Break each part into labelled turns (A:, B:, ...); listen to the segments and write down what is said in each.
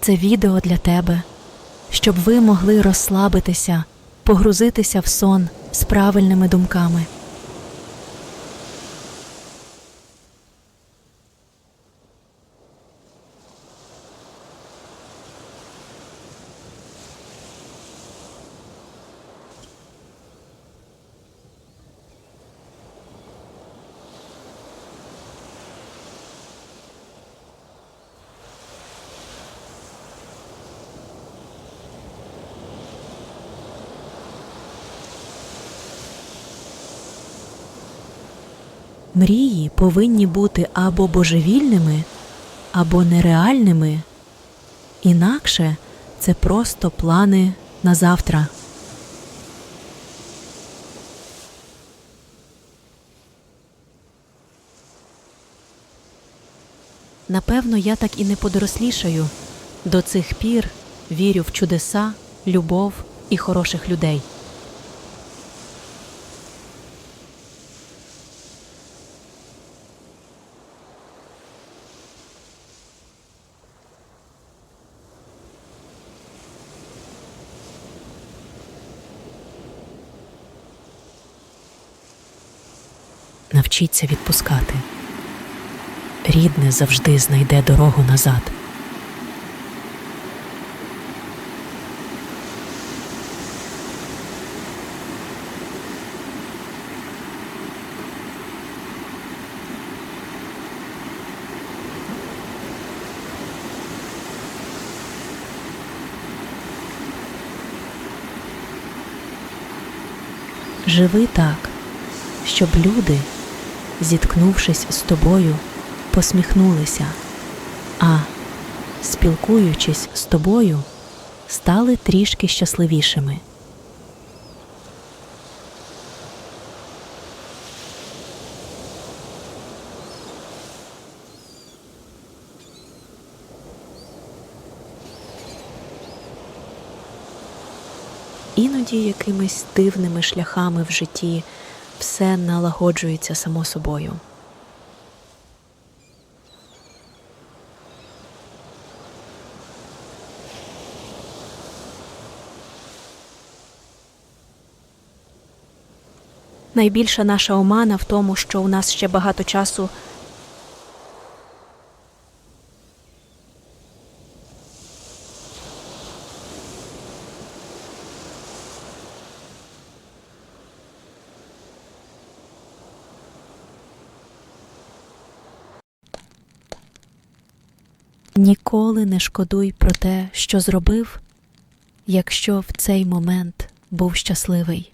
A: Це відео для тебе, щоб ви могли розслабитися, погрузитися в сон з правильними думками. Мрії повинні бути або божевільними, або нереальними. Інакше це просто плани на завтра. Напевно, я так і не подорослішаю. До цих пір вірю в чудеса, любов і хороших людей. Навчіться відпускати. Рідне завжди знайде дорогу назад. Живи так, щоб люди, зіткнувшись з тобою, посміхнулися, а, спілкуючись з тобою, стали трішки щасливішими. Іноді якимись дивними шляхами в житті все налагоджується само собою. Найбільша наша омана в тому, що у нас ще багато часу. Ніколи не шкодуй про те, що зробив, якщо в цей момент був щасливий.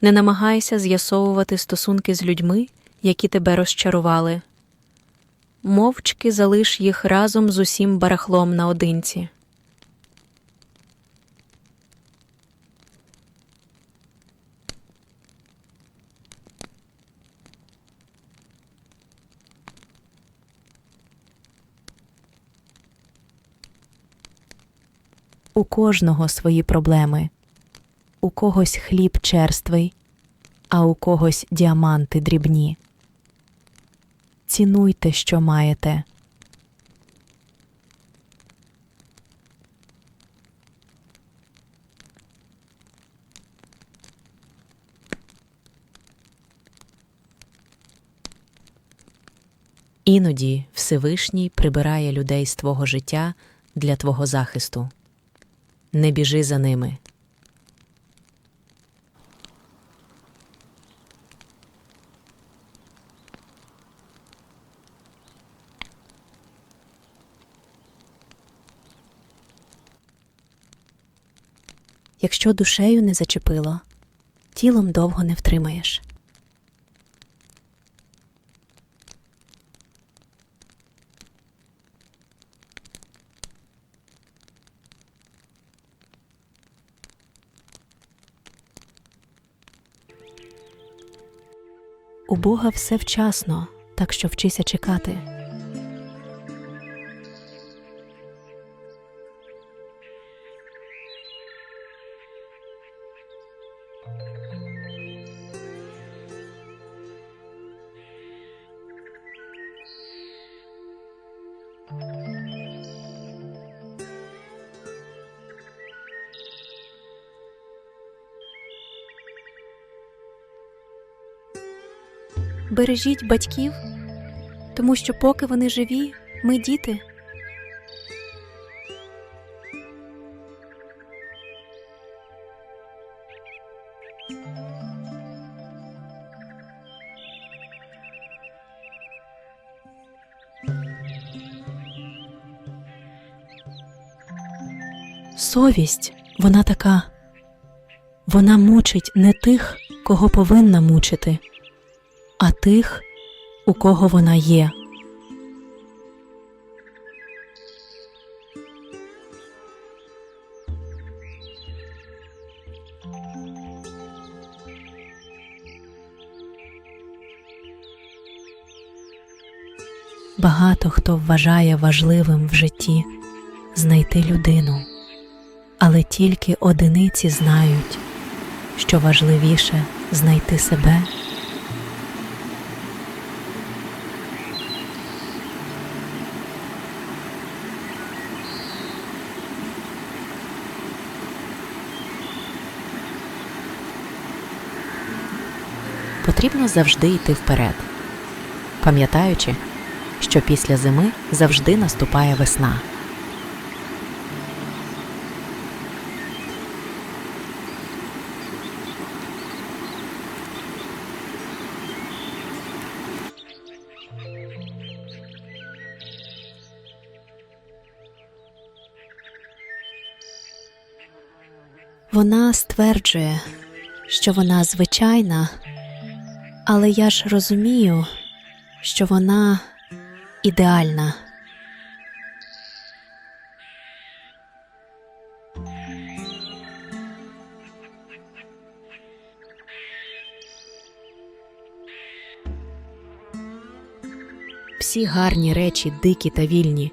A: Не намагайся з'ясовувати стосунки з людьми, які тебе розчарували. Мовчки залиш їх разом з усім барахлом наодинці. У кожного свої проблеми. У когось хліб черствий, а у когось діаманти дрібні. Цінуйте, що маєте. Іноді Всевишній прибирає людей з твого життя для твого захисту. Не біжи за ними. Якщо душею не зачепило, тілом довго не втримаєш. У Бога все вчасно, так що вчися чекати. Бережіть батьків, тому що поки вони живі, ми діти.
B: Совість, вона така. Вона мучить не тих, кого повинна мучити, а тих, у кого вона є. Багато хто вважає важливим в житті знайти людину, але тільки одиниці знають, що важливіше знайти себе.
C: Потрібно завжди йти вперед, пам'ятаючи, що після зими завжди наступає весна.
B: Вона стверджує, що вона звичайна, але я ж розумію, що вона ідеальна.
C: Всі гарні речі, дикі та вільні.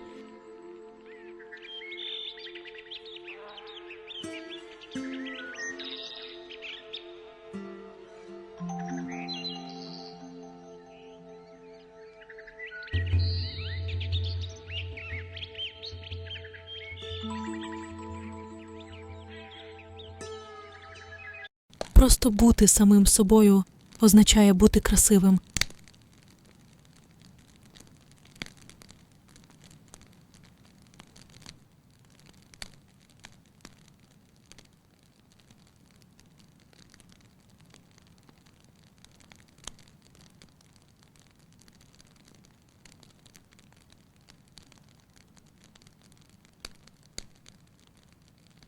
B: Просто бути самим собою означає бути красивим.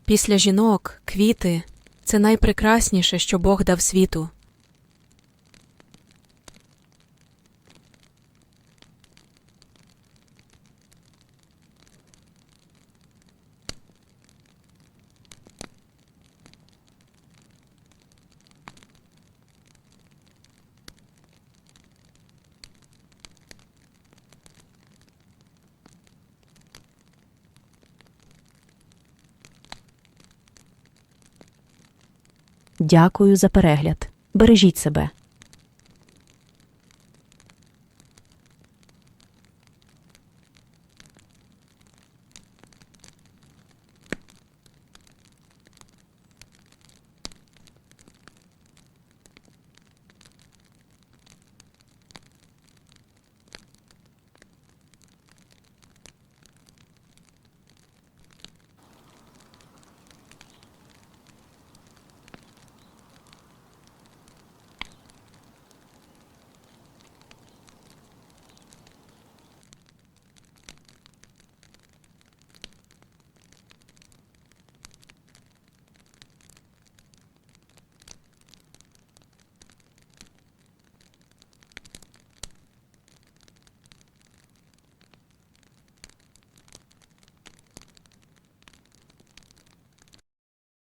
A: Після жінок квіти це найпрекрасніше, що Бог дав світу.
C: Дякую за перегляд. Бережіть себе.